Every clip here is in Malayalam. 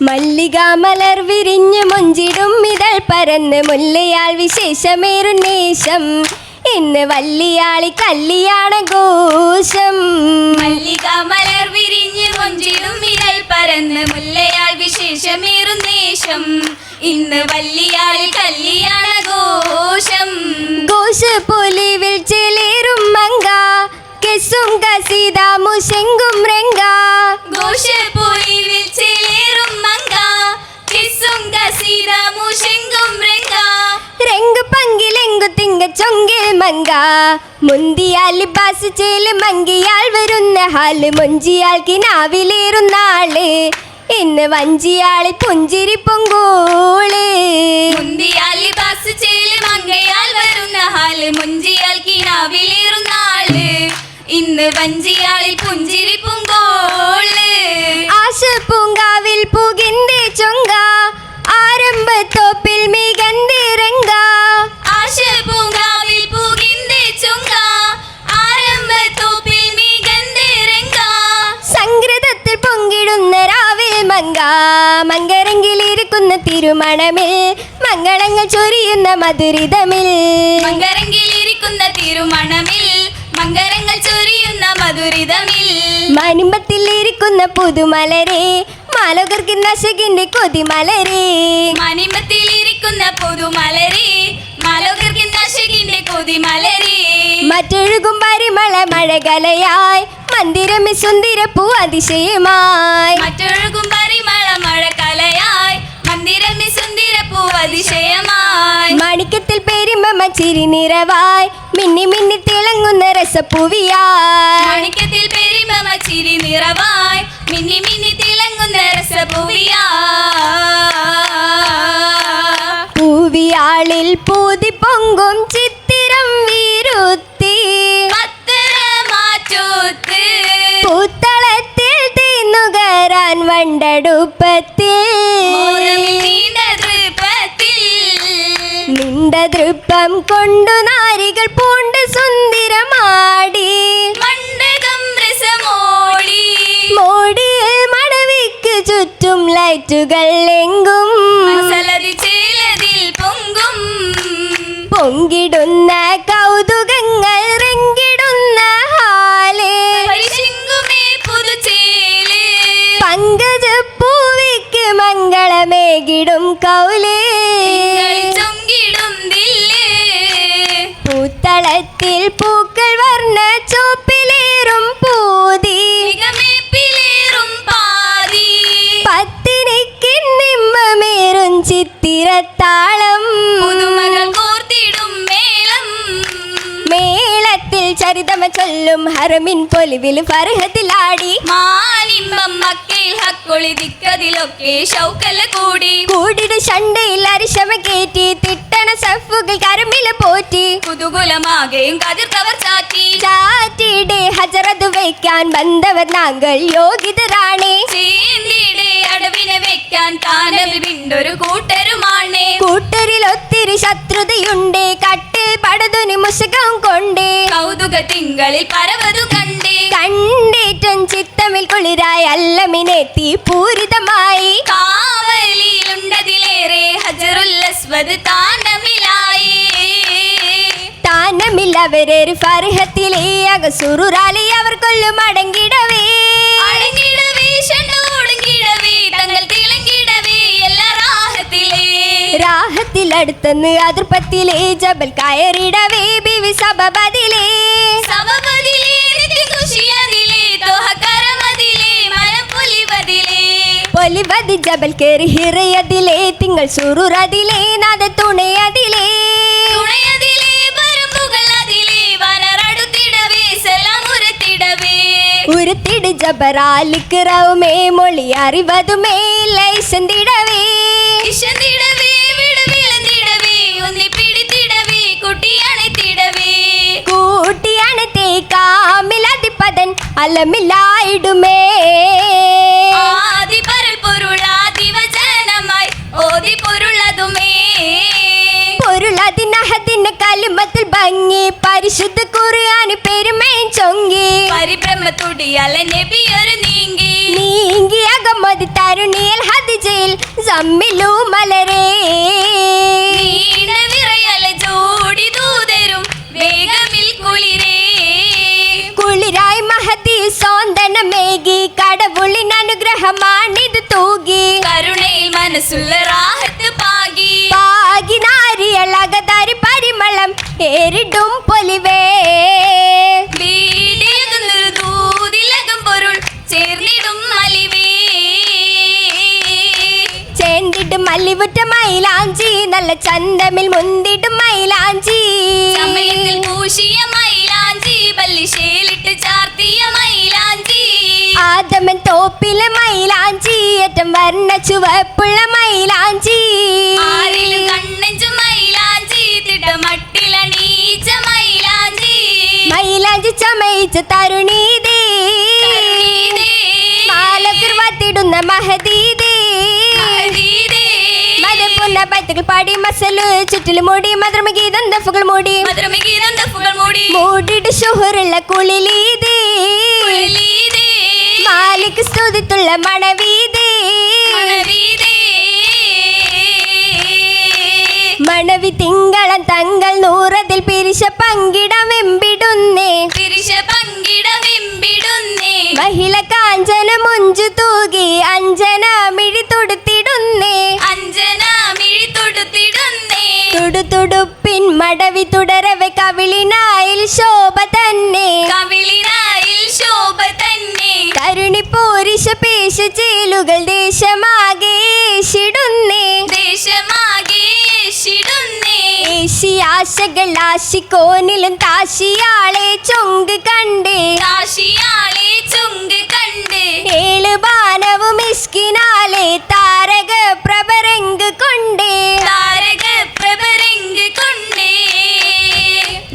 മല്ലിക മലർ വിരിഞ്ഞു മുഞ്ചിടും ഇതൾ പരന്ന് മുല്ലയാൾ വിശേഷമേറുന്നേശം ഇന്ന് വല്ലിയാളി കല്ലിയാണ് ഘോഷം. മല്ലിക മലർ വിരിഞ്ഞ് മുഞ്ചിടും ഇതൾ പരന്ന് മുല്ലയാൾ വിശേഷമേറുന്നേശം ഇന്ന് വല്ലിയാളി കല്യാണ മുന്തിയാൽ ലിബാസ് ചേൽ മങ്കിയാൽ വരുന്ന ഹാൽ മൊഞ്ചിയാൽ കിനാവിലേറുന്നാൾ ഇന്ന് വഞ്ചിയാളി പുഞ്ചിരി പൊങ്കോൾ. മുന്തിയാൽ ലിബാസ് ചേൽ മങ്കയാൽ വരുന്ന ഹാൽ മുഞ്ചിയാൽ കിനാവിലേറുന്ന ആൾ. ഇന്ന് വഞ്ചിയാളി പുഞ്ചിരി പൊങ്കോൾ. ആശ പൂങ്കാവിൽ പുകിന്റെ ചൊങ്ക. മങ്കരങ്കിലിരിക്കുന്ന തിരുമണമിൽ മംഗളങ്ങൾ ചൊരിയുന്ന മധുരിതമിൽ. മങ്കരങ്കിലിരിക്കുന്ന തിരുമണമിൽ മങ്കരങ്ങൾ ചൊരിയുന്ന മധുരിതമിൽ. മനിമ്പത്തിൽ ഇരിക്കുന്ന പുതുമലരെ മാലോകർക്ക് നശകിന്റെ കൊതിമലരെ. മണിമത്തിലിരിക്കുന്ന പുതുമലരെ മലോകർക്ക് നശകിന്റെ കൊതിമലരെ. മറ്റൊഴുകും പരിമള മഴകലയായി മന്ദിരമി സുന്ദരപ്പൂ അതിശയമായി. മറ്റൊഴുകും പരിമള പെരുമ ചിരി മിന്നി മിന്നി തിളങ്ങുന്ന രസപ്പൂവിയായി. മാണിക്യത്തിൽ പെരുമ ചിരി നിറവായി. മിന്നി മിന്നി തിളങ്ങുന്ന രസപൂവിയാ പൂവിയാളിൽ പൂതി പൊങ്കും ചിത്തിരം വീരുത്തി. പൂത്തളത്തിൽ തിന്നുകരാൻ വണ്ടടുപ്പത്തിൽ. നിണ്ട ദൃപ്പം കൊണ്ടു നാരികൾ പൂണ്ട് സുന്ദരമാടി. മോടിയെ മടവിക്ക് ചുറ്റും ലൈറ്റുകൾ എങ്കും. പൊങ്കിടുന്ന ഹറമിൻ പരഹത്തിലാടി ഫർഹത്തിലാടി മാനിമ്പം മക്കയിൽ ഹക്കൊളി ദിക്കതിലൊക്കെ ശൗക്കല കൂടി. കൂടിട് ശണ്ടയിൽ അരിശമ കേറ്റി തിട്ടണ സഫുകൾ കരമില പോറ്റി. പുതുകുലമാകെയും കതിർ കവർ ചാറ്റി. ചാറ്റിയുടെ ഹജറത് വയ്ക്കാൻ ബന്ധവർ നാങ്കൾ യോഗ്യതരാണേ. ചേന്തിയുടെ അടവിനെ വെക്കാൻ കാനവിൽ വിണ്ടൊരു കൂട്ടരുമാണ്. കൂട്ടരിൽ ഒത്തിരി ശത്രുതയുണ്ട് കട്ടിൽ പടതുനി മുഷകം കൊണ്ടേ. കൗതുക തിങ്കളിൽ പരവതു താനമില്ലവരൊരു ഫർഹത്തിലെ അകസുറുറാലി അവർ കൊല്ലും അടങ്ങിടവേ രാഹത്തിൽ അടുത്തെന്ന് അതിർപ്പത്തിലെ ജബൽ കയറിടവേ ബിവി സബബതിലേ പൊലിവതി ജബൽ കയറി ഹിറയതിലേ തിങ്കൾ സുറുറതിലേ നാദ തുണയതിലേ തുണയതിലേ ஜபராலுக்கிறவுமே மொழி அறிவதுமே இல்லை செந்திடவே. செந்திடவே விழுந்திடவே உன்னை பிடித்திடவே குட்டி அணைத்திடவே. கூட்டி அணைத்தே காமிலாதிப்பதன் ഏറിടും പൊലിവേ. ദൂതിലകം പൊരുൾ ചേർന്നിടും മലിവേ. ചേന്തിടും മല്ലിവുറ്റ മൈലാഞ്ചി നല്ല ചന്തമിൽ മുന്തിട്ട് മൈലാഞ്ചി. പൂശിയ മൈലാഞ്ചി പല്ലിശേലിട്ട് ചാർത്തിയ മൈലാഞ്ചി. ആദമൻ തോപ്പിലെ മൈലാഞ്ചി ഏറ്റം വർണ ചുവപ്പുള്ള മൈലാഞ്ചി. ചമയിച്ച തരുണീതേ. മാലകുർവത്തിടുന്ന മഹദീതേ. മതപ്പുന്ന പത്തുകൾ പാടി മസൽ ചുറ്റിൽ മൂടി മധുരമ ഗീതം ദഫുകൾ മൂടി മധുരമികീതം ദഫുകൾ മൂടി മൂടിട്ട് ഷുഹറുള്ള കുളിലീതേ. മാലിക് സ്തുതിത്തുള്ള മണവീതേ. മണവി തിങ്കളൻ തങ്ങൾ നൂറതിൽ പിരിശ പങ്കിടം മുഞ്ചു തൂകി അഞ്ജന മിഴി തൊടുത്തിടുന്നേ. അഞ്ജന മിഴി തൊടുത്തിടുന്നേ. തുടുതുടുപ്പിൻ മടവി തുടരവെ കവിളിനായിൽ ശോഭ തന്നെ. കവിളിനായിൽ ശോഭ തന്നെ. കരുണി പോരിശ പേശ ചേലുകൾ ദേശമാകെ ശിടുന്നേ ദേശമാകെ ശിടുന്നേ ഏശി ആശകൾ ആശിക്കോനിലും താശിയാളെ ചൊങ്ക് കണ്ടേ. താശിയാളെ ചുങ്ക് ഏഴ് ബാനവും ഇഷ്കിനാലെ താരക പ്രഭരങ്ക് കൊണ്ടേ താരക പ്രഭരങ്ക് കൊണ്ടേ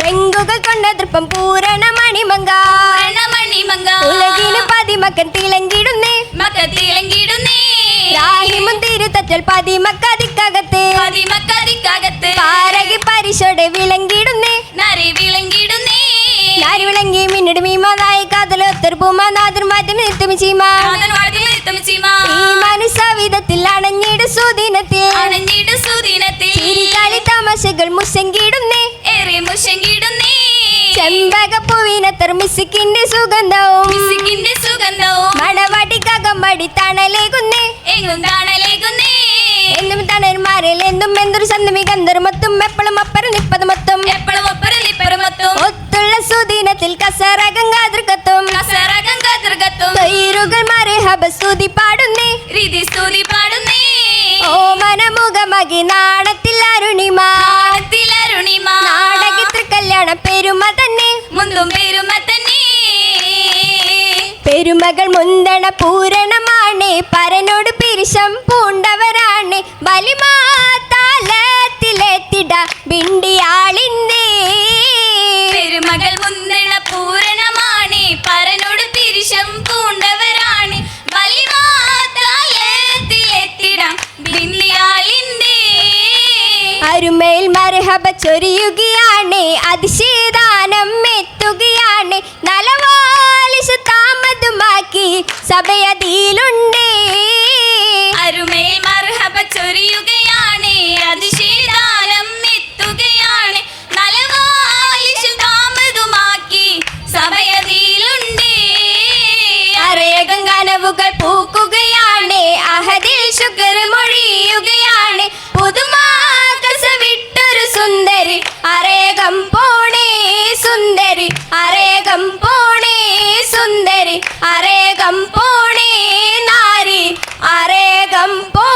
രംഗുകൾ കൊണ്ട ദൃപ്പം പൂരണ മണിമങ്ക മണിമങ്ക ഉലകിന് പതിമക്കൻ തിളങ്ങിടുന്നേ മക്ക തിളങ്ങിടുന്നേ രാഹിമും തിരുത്തറ്റൽ പതിമക്കതിക്കകത്ത് പതിമക്കതിക്കകത്ത് പാരകി പരിശോടെ വിളങ്ങിടുന്നേ നരി വിളങ്ങിടുന്നേ നാരി വിളങ്ങി മിന്നിട് മീമാതായി കാതലൊത്തൊരു പൂമാനാദർ മാറ്റം മനസ്സവിധത്തിൽ അണഞ്ഞിട് സുദിനത്തിൽ. അണഞ്ഞിട് സുദിനത്തിൽ. ചിരികളി തമാശകൾ മുസങ്കിടുന്നേ ഏറെ മുഷങ്കിടുന്നേ ചെമ്പകപ്പൂവിനത്തർ മിസിക്കിന്റെ സുഗന്ധവും. മിസിക്കിന്റെ സുഗന്ധവും. മണവാട്ടിക്കകമ്പടി തണലേകുന്നേ. എങ്ങും കാണലേകുന്നേ എന്നും തണർമാരിൽ എന്തും എന്തൊരു സന്തമി ഗന്ധർമത്തും എപ്പോഴും അപ്പരം നിപ്പത് മൊത്തം എപ്പോഴും ഒപ്പരം നിപ്പറുമത്തും ഒത്തുള്ള സുദിനത്തിൽ കസറ ഗംഗാതൃക്കത്തും തൊയ്രുകൾ മാറി ഹബ സ്തുതി പാടുന്നേ രീതി സ്തുതി പാടുന്നേ ഓ മനമുഖമകി നാണത്തിൽ അരുണിമ നാണത്തിലരുണിമ നാടകത്തിൽ കല്യാണ പെരുമ തന്നെ മുന്തും പെരുമ തന്നെ പെരുമകൾ മുന്തണ പൂരണമാണ് പരനോട് പിരിശം പൂണ്ടവരാണ് ബലിമാലത്തിലെത്തിട ചൊരിയുകയാണ് അതിശീതാനം എത്തുകയാണ്. നലവാലിശ താമതുമാക്കി സഭയതിയിലുണ്ട്. അരുമയിൽ മർഹബ ചൊരിയുകയാണ് അതിശീതാനം എത്തുകയാണ്. നലവാലിശു താമതുമാക്കി സഭയതിയിലുണ്ട്. അരേകം കനവുകൾ പൂക്കുകയാണ് അഹദിൽ ശുക്ർ മൊഴിയുകയാണ്. വിട്ടൊരു സുന്ദരി അരേകം പോണേ സുന്ദരി അരേകം പോണേ സുന്ദരി അരേകം പോണേ നാരി അരേകം പോ